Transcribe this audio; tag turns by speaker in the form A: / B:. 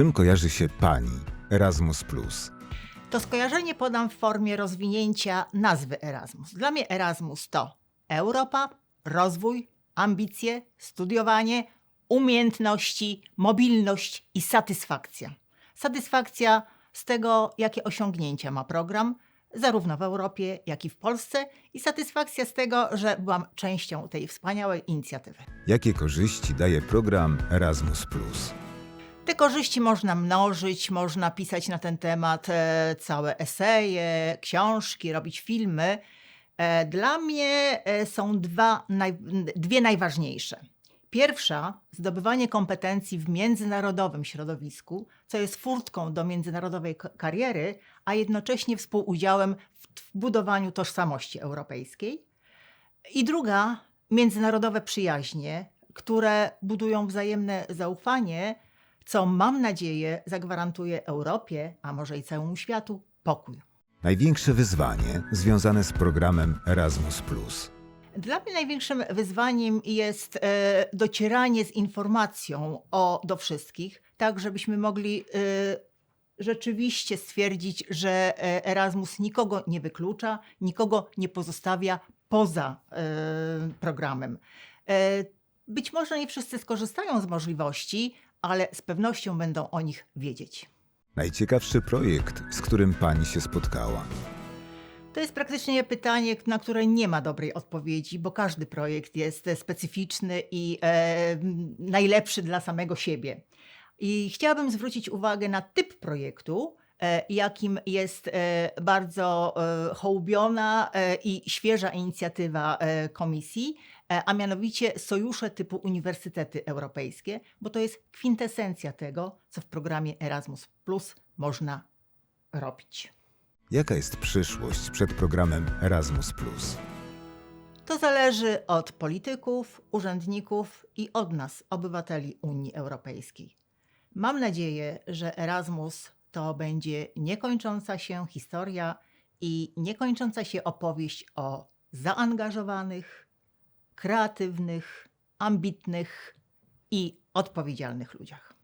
A: czym kojarzy się pani Erasmus?
B: To skojarzenie podam w formie rozwinięcia nazwy Erasmus. Dla mnie Erasmus to Europa, rozwój, ambicje, studiowanie, umiejętności, mobilność i satysfakcja. Satysfakcja z tego, jakie osiągnięcia ma program, zarówno w Europie, jak i w Polsce, i satysfakcja z tego, że byłam częścią tej wspaniałej inicjatywy.
A: Jakie korzyści daje program Erasmus?
B: Te korzyści można mnożyć, można pisać na ten temat e, całe eseje, książki, robić filmy. E, Dla mnie e, są dwa, dwie najważniejsze. Pierwsza, zdobywanie kompetencji w międzynarodowym środowisku, co jest furtką do międzynarodowej kariery, a jednocześnie współudziałem w budowaniu tożsamości europejskiej. I druga, międzynarodowe przyjaźnie, które budują wzajemne zaufanie, co mam nadzieję zagwarantuje Europie, a może i całemu światu, pokój.
A: Największe wyzwanie związane z programem Erasmus.
B: Dla mnie największym wyzwaniem jest e, docieranie z informacją o, do wszystkich, tak żebyśmy mogli e, rzeczywiście stwierdzić, że e, Erasmus nikogo nie wyklucza, nikogo nie pozostawia poza e, programem. E, być może nie wszyscy skorzystają z możliwości, ale z pewnością będą o nich wiedzieć.
A: Najciekawszy projekt, z którym pani się spotkała.
B: To jest praktycznie pytanie, na które nie ma dobrej odpowiedzi, bo każdy projekt jest e, specyficzny i e, najlepszy dla samego siebie. I chciałabym zwrócić uwagę na typ projektu, jakim jest e, bardzo e, hołubiona e, i świeża inicjatywa e, Komisji, e, a mianowicie sojusze typu Uniwersytety Europejskie, bo to jest kwintesencja tego, co w programie Erasmus Plus można robić.
A: Jaka jest przyszłość przed programem Erasmus?
B: To zależy od polityków, urzędników i od nas, obywateli Unii Europejskiej. Mam nadzieję, że Erasmus to będzie niekończąca się historia i niekończąca się opowieść o zaangażowanych, kreatywnych, ambitnych i odpowiedzialnych ludziach.